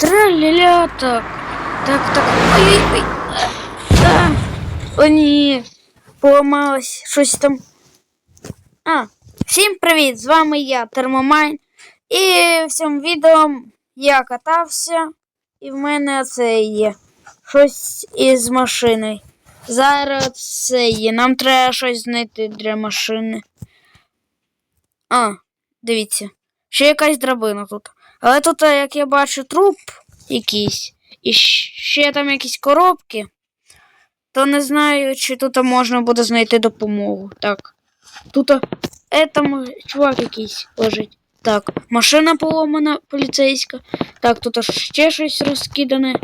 Траля так. Так, так. Ой-ой-ой. А, о, ні. Поламалось щось там. А, всім привіт! З вами я, Термомайн. І в цьому відео я катався, і в мене це є щось із машини. Зараз це є. Нам треба щось знайти для машини. А, дивіться. Ще якась драбина тут. Але тут, е, як я бачу, труп якийсь. І ще там якісь коробки. То не знаю, чи тут можна буде знайти допомогу. Так. Тут е, там чувак якийсь лежить. Так, машина поломана поліцейська. Так, тут ще щось розкидане.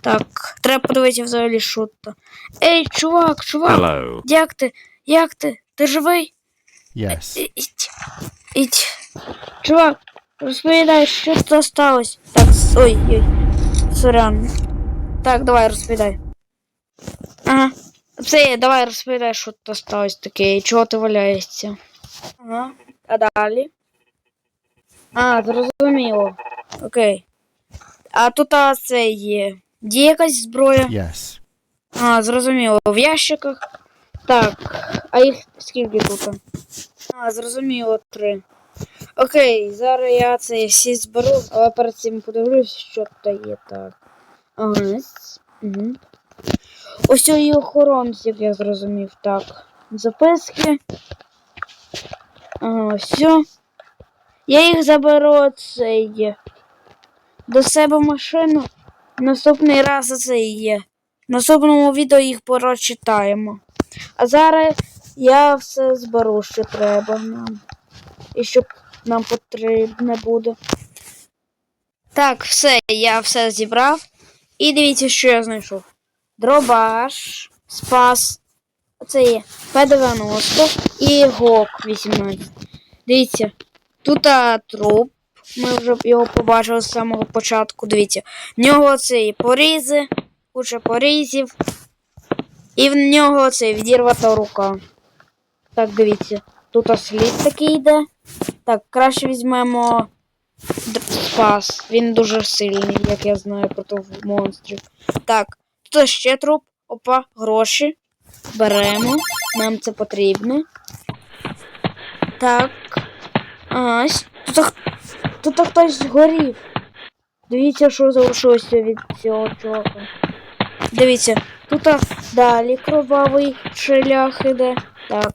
Так, треба подивитися взагалі, що тут. Ей, чувак, чувак, Hello. як ти? Як ти? Ти живий? Yes. Ідь. Ідь. Чувак, розповідай, що тут сталося. Так, с- ой, ой. Сорян. Так, давай розповідай. Ага. Це, давай розповідай, що тут сталося таке, і чого ти валяєшся. Ага. А далі? А, зрозуміло. Окей. А тут а, це є. Де якась зброя? Yes. А, зрозуміло. В ящиках. Так. А їх скільки тут? А, зрозуміло, три. Окей, зараз я це всі зберу, але перед цим подивлюсь, що тут є так. Ага. Угу. Ось і охоронці, як я зрозумів. Так. Записки. Ага, все. Я їх заберу це є. До себе в машину. Наступний раз це є. В наступному відео їх прочитаємо. А зараз я все зберу, що треба нам. І що нам потрібне буде. Так, все, я все зібрав. І дивіться, що я знайшов. Дробаш, спас. Це є П-90 і ГОК 18. Дивіться, тут а, труп. Ми вже його побачили з самого початку. Дивіться, в нього це і порізи, куча порізів. І в нього це відірвата рука. Так, дивіться. Тут слід такий йде. Так, краще візьмемо спас. Він дуже сильний, як я знаю, проти монстрів. Так, тут ще труп. Опа, гроші. Беремо. Нам це потрібно. Так. Тут, тут хтось згорів. Дивіться, що залишилося від цього чувака. Дивіться, тут далі кровавий шлях іде. Так.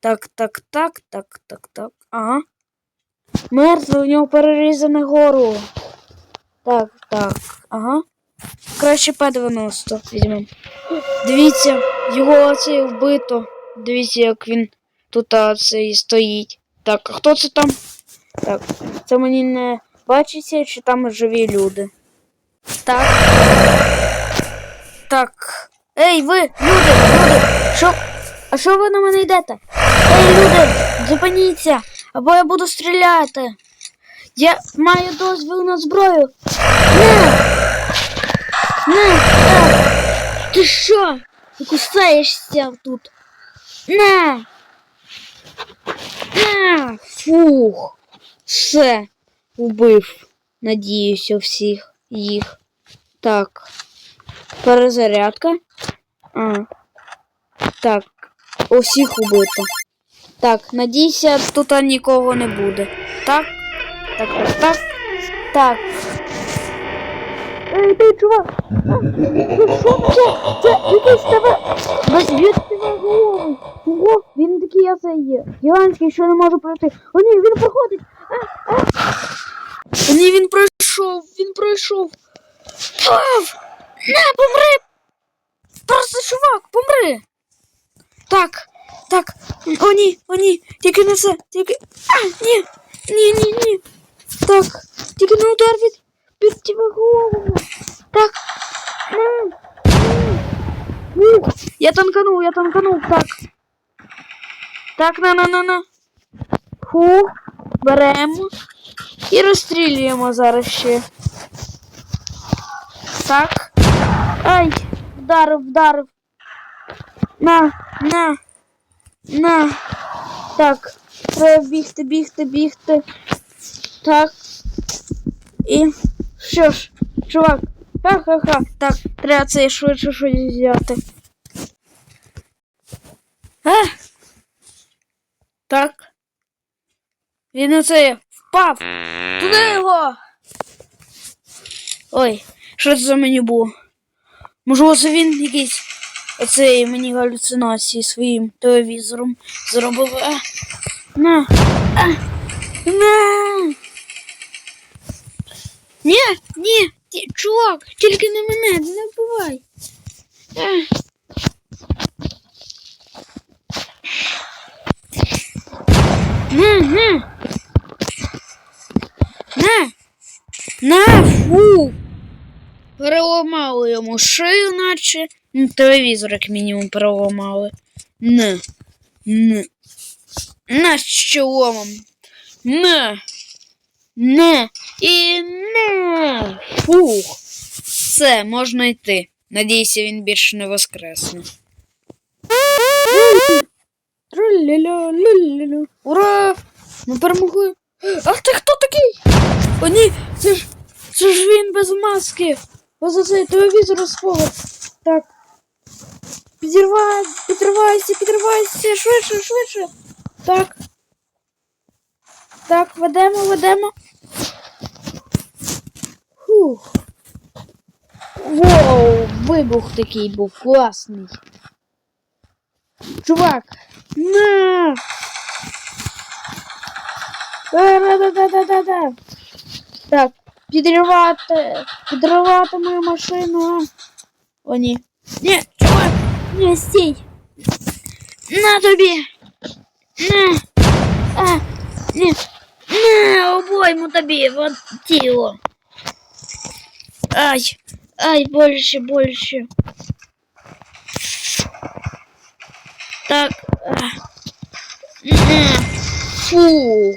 Так, так, так, так, так, так. Ага. Мертвий, у нього перерізане горло. Так, так, ага. Краще П-90 візьмемо. Дивіться, його оце вбито. Дивіться, як він тут оцей стоїть. Так, а хто це там? Так, це мені не бачиться, чи там живі люди. Так. Так. Ей, ви, люди, люди! Що? А що ви на мене йдете? Ей, люди, зупиніться, або я буду стріляти. Я маю дозвіл на зброю. Не! Не! Не! Ти що? Ти кусаєшся тут? Не! Не! Фух! Все, убив. Надіюся, всіх їх. Так. Перезарядка. А. Так. Усіх убито. Так, надійся, тут нікого не буде. Так? Так, так, так. Так. Ей, ти, чувак! Що це? Це якийсь тебе. Б'ють тебе голову. Ого, він такий я це є. Гігантський, що не може пройти. О, ні, він проходить. А, а. О, ні, він пройшов, він пройшов. Пав! На, помри! Просто чувак, помри! Так, так. О, ні, о, ні, тільки не це, тільки. А, ні, ні, ні, ні. Так, тільки не удар від, від тебе голову. Так. М, м. Ух, я танканув, я танканув, так. Так, на, на, на, на. Фух, беремо і розстрілюємо зараз ще. Так. Ай, вдарив, вдарив. На, на, на. Так, треба бігти, бігти, бігти. Так. І що ж, чувак. Ха-ха-ха. Так, треба це швидше щось взяти. А? Так. Він оце впав. Туди його. Ой, що це за меню було? Може, це він якийсь оцей мені галюцинації своїм телевізором зробив. А, на. А, на. Ні, ні, чувак, тільки не мене, не вбивай. А. На, на. На. На, фу. Переламали йому шию, наче. Ну, телевізор, як мінімум, переламали. На. На. На щеломом. На. На. І на. Фух. Все, можна йти. Надіюся, він більше не воскресне. Ура! Ми перемогли. Ах ти хто такий? О, ні, це ж це ж він без маски. Ось цей телевізор розповод. Так. Підірвай, підривайся, підривайся, швидше, швидше. Так. Так, ведемо, ведемо. Фух. Воу, вибух такий був класний. Чувак, на! Да-да-да-да-да-да. Так, підривати, підривати мою машину. О, ні. Ні, не стій. На тобі. На. А, ні. На, обойму тобі, в тіло. Ай, ай, больше, больше. Так. а. Фух.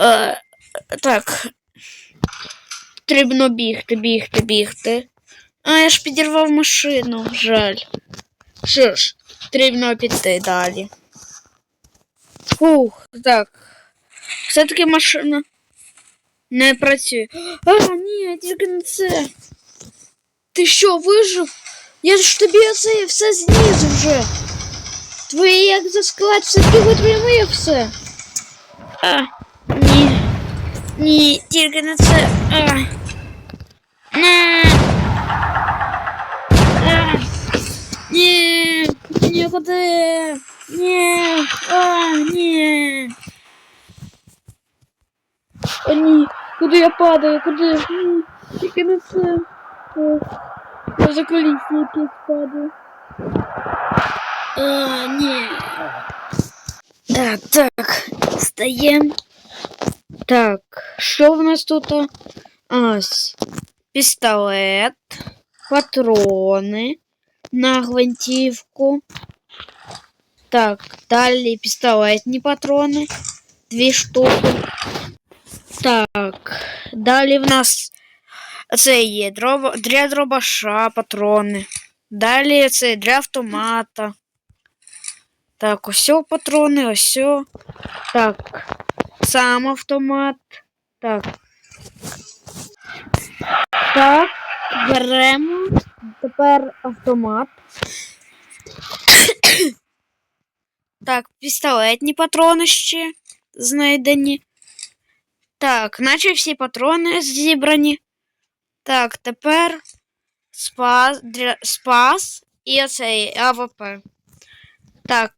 Е, так. Потрібно бігти, бігти, бігти. А, я ж підірвав машину, жаль. Що ж, потрібно піти далі. Фух, так. Все-таки машина не працює. А, ні, тільки не це. Ти що, вижив? Я ж тобі оце все зніс вже. Твоє як за склад все-таки витримує все. А, ні. Ні, тільки не це. А. Не. Нікуди. Ні. А, ні. О, ні. Куди я падаю? Куди? Ні. Тільки не це. О, Я за колісні якісь падаю. А, ні. Так, так. Встаємо. Так, що в нас тут? Ось. Пістолет, патрони на гвинтівку. Так, далі пістолетні патрони. Дві штуки. Так, далі в нас це є дроба, для дробаша патрони. Далі це для автомата. Так, ось патрони, ось. Так, сам автомат. Так. Так, Беремо тепер автомат. так, пістолетні патрони ще знайдені. Так, наче всі патрони зібрані. Так, тепер спас, для, спас і оцей АВП. Так,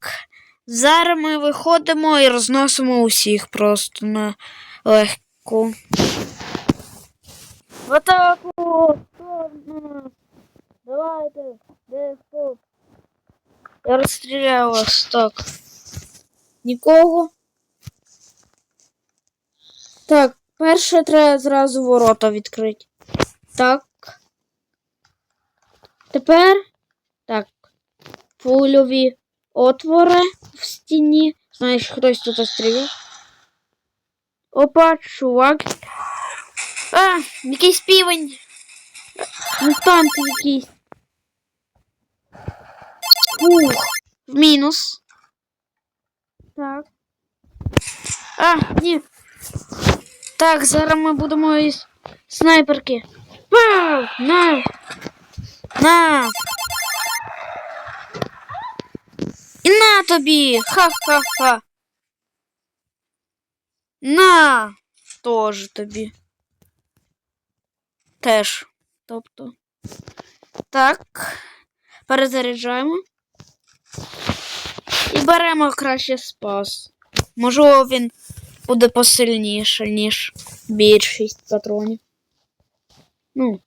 зараз ми виходимо і розносимо усіх просто на легку. В атаку! Давайте, де хто? Я розстріляю вас так. Нікого. Так, перше треба зразу ворота відкрити. Так. Тепер. Так. Пульові отвори в стіні. Знаєш, хтось тут стріляє. Опа, чувак. А, якийсь півень. Мутант якийсь. Ух, в мінус. Так. А, ні. Так, зараз ми будемо із снайперки. Пау! На! На! І на тобі! Ха-ха-ха! На! Тоже тобі. Теж. Тобто. Так. Перезаряджаємо. І беремо краще спас. Можливо, він буде посильніше, ніж більшість патронів. Ну.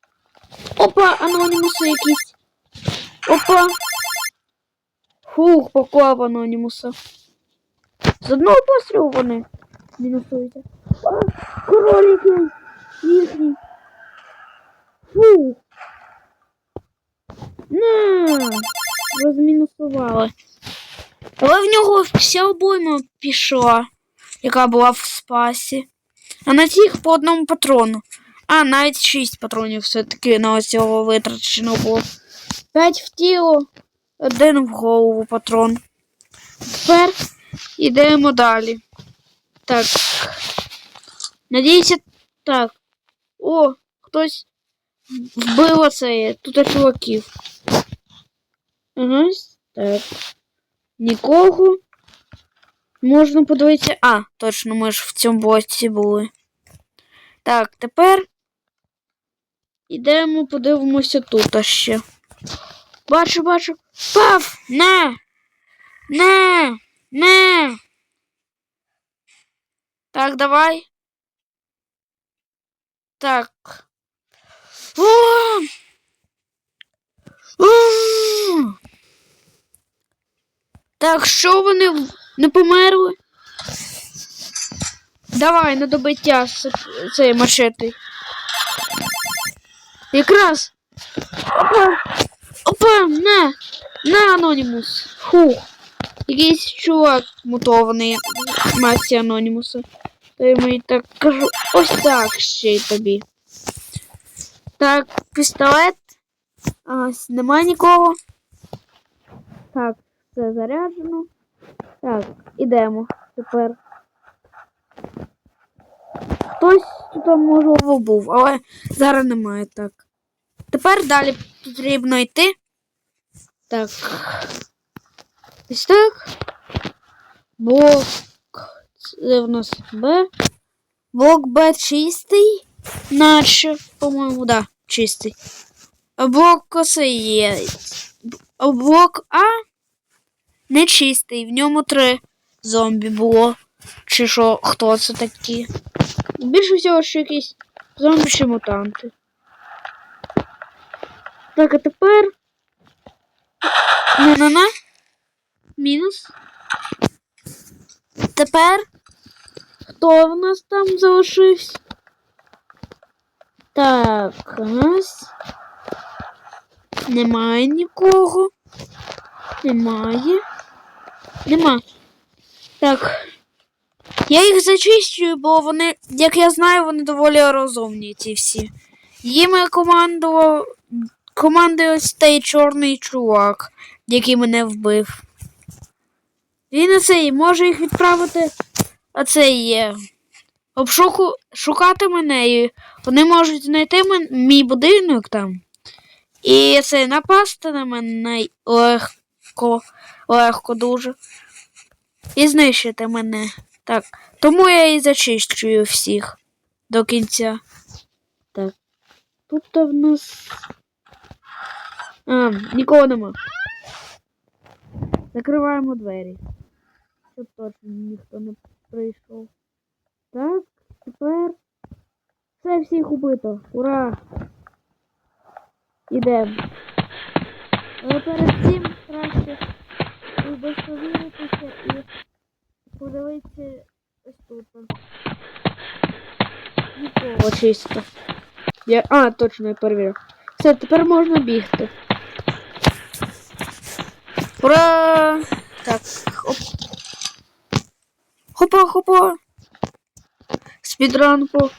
Опа, анонімуси якісь. Опа. Фух, поклав анонімуса. З одного пострілу вони мінусуються. А, король якийсь. Фух. На, розмінусували. Але в нього вся обойма пішла, яка була в спасі. А на тих по одному патрону. А, навіть шість патронів все-таки на ось цього витрачено було. П'ять в тіло, один в голову патрон. Тепер йдемо далі. Так. Надіюся, так. О, хтось вбив оце. Тут чуваків. Ага, так. Нікого. Можна подивитися. А, точно, ми ж в цьому боці були. Так, тепер ідемо, подивимося тут ще. Бачу, бачу. Пав! На! На! На! Так, давай. Так. Так, що вони не померли? Давай на добиття цей мачети. Якраз. Опа! Опа! На! На, Анонімус! Фух. Якийсь чувак мутований масі Анонімуса. Я йому так кажу. Ось так ще й тобі. Так, пістолет. Ось немає нікого. Так, все заряджено. Так, ідемо тепер. Хтось тут можливо був, але зараз немає так. Тепер далі потрібно йти. Так. Ось так. Блок. Це в нас Б. Блок Б чистий. Наче, по-моєму, да, чистий. Блок коси є. Блок А не чистий. В ньому три зомбі було. Чи що, хто це такі? Більше всього, що якісь зомбі чи мутанти. Так, а тепер. На-на-на. Мінус. Тепер. Хто в нас там залишився? Так, раз. Немає нікого. Немає. Нема. Так. Я їх зачищую, бо вони, як я знаю, вони доволі розумні, ці всі. Їм командував командує цей чорний чувак, який мене вбив. Він оцей може їх відправити. Оцей є. Обшуку шукати мене, і вони можуть знайти мен, мій будинок там. І це напасти на мене легко, легко дуже. І знищити мене. Так. Тому я і зачищую всіх до кінця. Так. Тут в нас. А, нікого нема. Закриваємо двері. Щоб точно ніхто не прийшов. Так, тепер все всіх убито. Ура! Ідемо. Але перед цим краще удостовіритися і подивитися ось тут. Нікого чисто. Я... А, точно я перевірив. Все, тепер можна бігти. Ура! Так, хоп. Хопа, хопа. Спідранку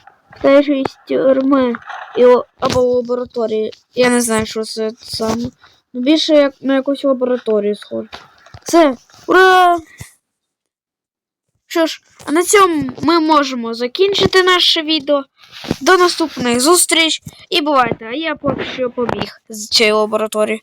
теж із тюрми і, або лабораторії. Я не знаю, що це саме. Ну, більше як на якусь лабораторію схоже. Все, ура! Що ж, а на цьому ми можемо закінчити наше відео. До наступних зустріч і бувайте, а я поки що побіг з цієї лабораторії.